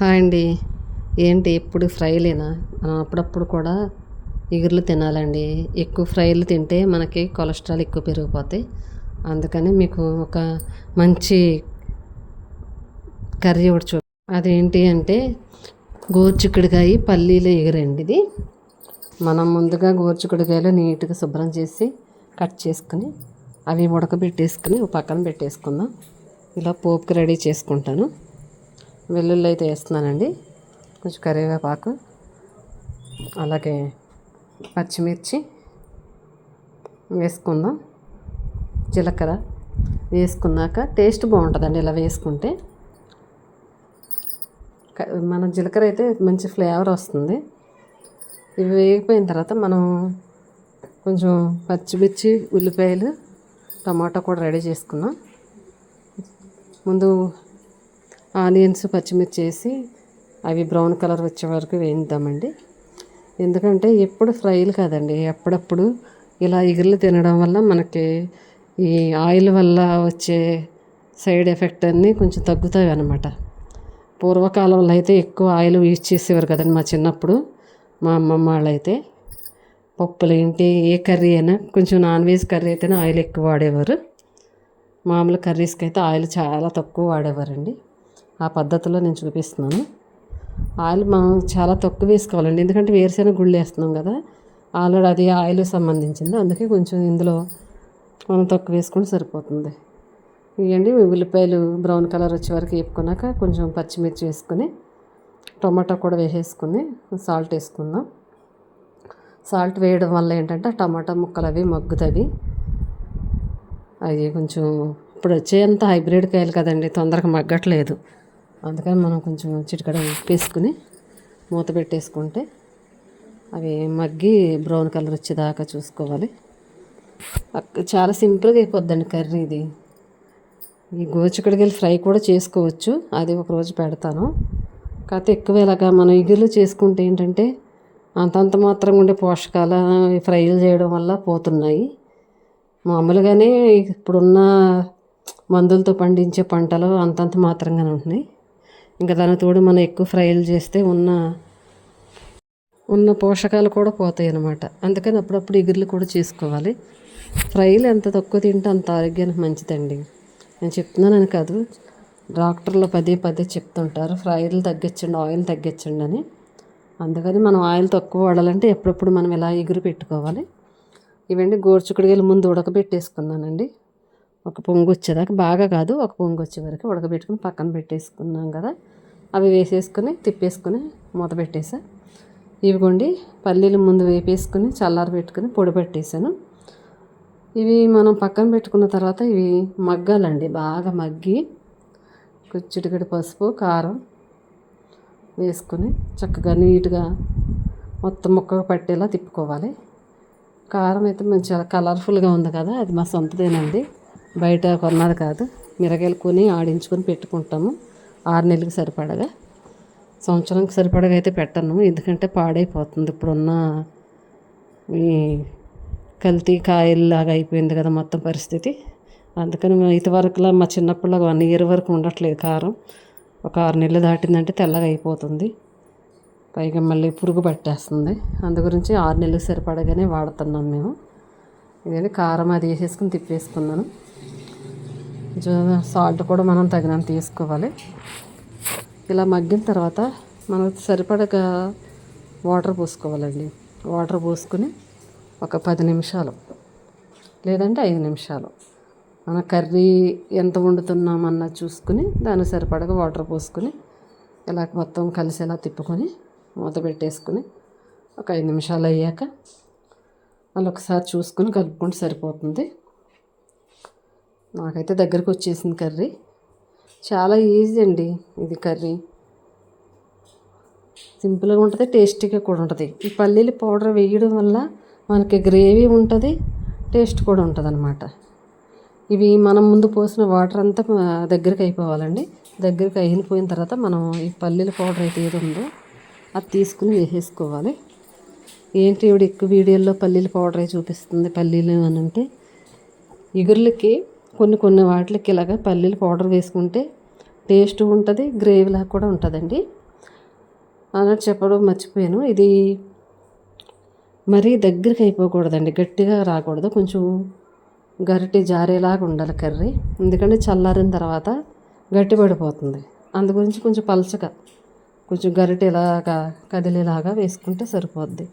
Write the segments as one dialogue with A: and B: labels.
A: Hi అండి. ఏంటి ఎప్పుడు ఫ్రైలేనా మనం అప్పుడప్పుడు కూడా ఇగుర్లు తినాలండి. ఎక్కువ ఫ్రైలు తింటే మనకి కొలెస్ట్రాల్ ఎక్కువ పెరిగిపోతాయి. అందుకని మీకు ఒక మంచి కర్రీ ఒకటి చూ అదేంటి అంటే గోరుచిక్కుడుకాయ పల్లీలు ఎగురండి ఇది. మనం ముందుగా గోరుచిక్కుడుకాయలు నీట్గా శుభ్రం చేసి కట్ చేసుకుని అవి ఉడకబెట్టేసుకుని పక్కన పెట్టేసుకుందాం. ఇలా పోపుకి రెడీ చేసుకుంటాను. వెల్లుల్లి అయితే వేస్తున్నానండి. కొంచెం కరివేపాకు అలాగే పచ్చిమిర్చి వేసుకుందాం. జీలకర్ర వేసుకున్నాక టేస్ట్ బాగుంటుందండి ఇలా వేసుకుంటే. మన జీలకర్ర అయితే మంచి ఫ్లేవర్ వస్తుంది. ఇవి వేగిపోయిన తర్వాత మనం కొంచెం పచ్చిమిర్చి ఉల్లిపాయలు టమాటా కూడా రెడీ చేసుకున్నాం ముందు ఆనియన్స్ పచ్చిమిర్చి వేసి అవి బ్రౌన్ కలర్ వచ్చే వరకు వేయిద్దామండి. ఎందుకంటే ఎప్పుడు ఫ్రైలు కాదండి. ఎప్పుడప్పుడు ఇలా ఎగురులు తినడం వల్ల మనకి ఈ ఆయిల్ వల్ల వచ్చే సైడ్ ఎఫెక్ట్ అన్నీ కొంచెం తగ్గుతాయి అన్నమాట. పూర్వకాలంలో అయితే ఎక్కువ ఆయిల్ యూజ్ చేసేవారు కదండి మా చిన్నప్పుడు. మా అమ్మమ్మ వాళ్ళు అయితే పప్పులు ఏంటి ఏ కర్రీ అయినా కొంచెం నాన్ వెజ్ కర్రీ అయితేనే ఆయిల్ ఎక్కువ వాడేవారు. మామూలు కర్రీస్కి అయితే ఆయిల్ చాలా తక్కువ వాడేవారండి. ఆ పద్ధతిలో నేను చూపిస్తున్నాను. ఆయిల్ మనం చాలా తక్కువ వేసుకోవాలండి. ఎందుకంటే వేరుశెనగ గుళ్ళు వేస్తున్నాం కదా ఆల్రెడీ అది ఆయిల్ సంబంధించింది. అందుకే కొంచెం ఇందులో మనం తక్కువ వేసుకుంటే సరిపోతుంది. ఇవ్వండి ఉల్లిపాయలు బ్రౌన్ కలర్ వచ్చే వరకు వేపుకున్నాక కొంచెం పచ్చిమిర్చి వేసుకొని టొమాటో కూడా వేసేసుకుని సాల్ట్ వేసుకుందాం. సాల్ట్ వేయడం వల్ల ఏంటంటే టమాటా ముక్కలు అవి మగ్గుతుంది అవి కొంచెం ఇప్పుడు వచ్చేంత హైబ్రిడ్ కాయలు కదండి తొందరగా మగ్గట్లేదు. అందుకని మనం కొంచెం చిటికడ ఉప్పు మూత పెట్టేసుకుంటే అవి మగ్గి బ్రౌన్ కలర్ వచ్చేదాకా చూసుకోవాలి. అక్క- చాలా సింపుల్గా అయిపోద్దండి కర్రీ ఇది. ఈ గోచిక్కడికి ఫ్రై కూడా చేసుకోవచ్చు. అది ఒక రోజు పెడతాను. కాకపోతే ఎక్కువ ఇలాగా మనం ఇగుర్లు చేసుకుంటే ఏంటంటే అంతంత మాత్రం ఉండే పోషకాలు ఫ్రైలు చేయడం వల్ల పోతున్నాయి. మామూలుగానే ఇప్పుడున్న మందులతో పండించే పంటలు అంతంత మాత్రంగానే ఉంటున్నాయి. ఇంకా దాని తోడు మనం ఎక్కువ ఫ్రైలు చేస్తే ఉన్న ఉన్న పోషకాలు కూడా పోతాయి అన్నమాట. అందుకని అప్పుడప్పుడు ఎగురులు కూడా చేసుకోవాలి. ఫ్రైలు ఎంత తక్కువ తింటే అంత ఆరోగ్యానికి మంచిదండి. నేను చెప్తున్నానని కాదు డాక్టర్లు పదే పదే చెప్తుంటారు ఫ్రైలు తగ్గించండి ఆయిల్ తగ్గించండి అని. అందుకని మనం ఆయిల్ తక్కువ వాడాలంటే ఎప్పుడప్పుడు మనం ఇలా ఎగురు పెట్టుకోవాలి? ఇవన్నీ గోరుచుకుడుగాయలు ముందు ఉడకబెట్టేసుకున్నానండి. ఒక పొంగు వచ్చేదాకా బాగా కాదు. ఒక పొంగు వచ్చే వరకు ఉడకబెట్టుకుని పక్కన పెట్టేసుకున్నాం కదా. అవి వేసేసుకుని తిప్పేసుకుని మూత పెట్టేసా. ఇవిగోండి పల్లీలు ముందు వేపేసుకుని చల్లారి పెట్టుకుని పొడి పెట్టేశాను. ఇవి మనం పక్కన పెట్టుకున్న తర్వాత ఇవి మగ్గాలండి బాగా మగ్గి చిటికెడు పసుపు కారం వేసుకొని చక్కగా నీట్గా మొత్తం ముక్కగా పట్టేలా తిప్పుకోవాలి. కారం అయితే మంచిగా కలర్ఫుల్గా ఉంది కదా అది మా సొంతదేనండి. బయట కొన్నది కాదు. మిరగాయలు కొని ఆడించుకొని పెట్టుకుంటాము. ఆరు నెలలకు సరిపడగా. సంవత్సరానికి సరిపడగా అయితే పెట్టను. ఎందుకంటే పాడైపోతుంది. ఇప్పుడున్న ఈ కల్తీ కాయల్లాగా అయిపోయింది కదా మొత్తం పరిస్థితి. అందుకని మేము ఇంతవరకులా మా చిన్నప్పుడులాగా వన్ ఇయర్ వరకు ఉండట్లేదు కారం. ఒక ఆరు నెలలు దాటిందంటే తెల్లగా అయిపోతుంది. పైగా మళ్ళీ పురుగు పట్టేస్తుంది. అందు గురించి ఆరు నెలలకు సరిపడగానే వాడుతున్నాం మేము. ఇదే కారం అది వేసేసుకుని తిప్పేసుకున్నాను. సాల్ట్ కూడా మనం తగినంత తీసుకోవాలి. ఇలా మగ్గిన తర్వాత మనకు సరిపడక వాటర్ పోసుకోవాలండి. వాటర్ పోసుకుని ఒక పది నిమిషాలు లేదంటే ఐదు నిమిషాలు మన కర్రీ ఎంత వండుతున్నామన్నది చూసుకుని దానికి సరిపడగా వాటర్ పోసుకుని ఇలా మొత్తం కలిసేలా తిప్పుకొని మూత పెట్టేసుకుని ఒక ఐదు నిమిషాలు అయ్యాక మళ్ళీ ఒకసారి చూసుకుని కలుపుకుంటే సరిపోతుంది. నాకైతే దగ్గరకు వచ్చేసింది కర్రీ. చాలా ఈజీ అండి ఇది కర్రీ. సింపుల్గా ఉంటుంది టేస్టీగా కూడా ఉంటుంది. ఈ పల్లీలు పౌడర్ వేయడం వల్ల మనకి గ్రేవీ ఉంటుంది టేస్ట్ కూడా ఉంటుంది అనమాట ఇవి మనం ముందు పోసిన వాటర్ అంతా దగ్గరికి అయిపోవాలండి. దగ్గరికి అయిపోయిన తర్వాత మనం ఈ పల్లీల పౌడర్ అయితే ఏది ఉందో అది తీసుకుని వేసేసుకోవాలి. ఏంటి ఇవిడ ఎక్కువ వీడియోల్లో పల్లీల పౌడరే చూపిస్తుంది పల్లీలు అని అంటే ఇగుర్లకి కొన్ని కొన్ని వాటికి ఇలాగ పల్లీలు పౌడర్ వేసుకుంటే టేస్ట్ ఉంటుంది గ్రేవీలా కూడా ఉంటుందండి. అన్నట్టు చెప్పడం మర్చిపోయాను. ఇది మరీ దగ్గరికి అయిపోకూడదండి గట్టిగా రాకూడదు. కొంచెం గరిటి జారేలాగా ఉండాలి కర్రీ. ఎందుకంటే చల్లారిన తర్వాత గట్టిపడిపోతుంది. అందు గురించి కొంచెం పలచగా కొంచెం గరిటెలాగా కదిలేలాగా వేసుకుంటే సరిపోద్ది.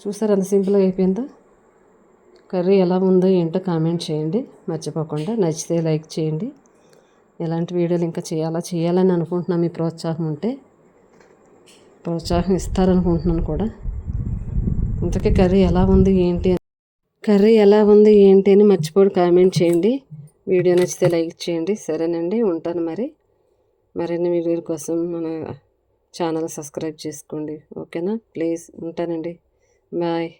A: చూసారు ఎంత సింపుల్గా అయిపోయిందో? కర్రీ ఎలా ఉందో ఏంటో కామెంట్ చేయండి. మర్చిపోకుండా నచ్చితే లైక్ చేయండి. ఎలాంటి వీడియోలు ఇంకా చేయాలా చేయాలని అనుకుంటున్నాను మీ ప్రోత్సాహం ఉంటే ప్రోత్సాహం ఇస్తారనుకుంటున్నాను కూడా. ఇంతకీ కర్రీ ఎలా ఉంది ఏంటి కర్రీ ఎలా ఉంది ఏంటి అని మర్చిపోయి కామెంట్ చేయండి. వీడియో నచ్చితే లైక్ చేయండి. సరేనండి ఉంటాను మరి. మరిన్ని వీడియోల కోసం మన ఛానల్ సబ్స్క్రైబ్ చేసుకోండి. ఓకేనా? ప్లీజ్ ఉంటానండి. బాయ్.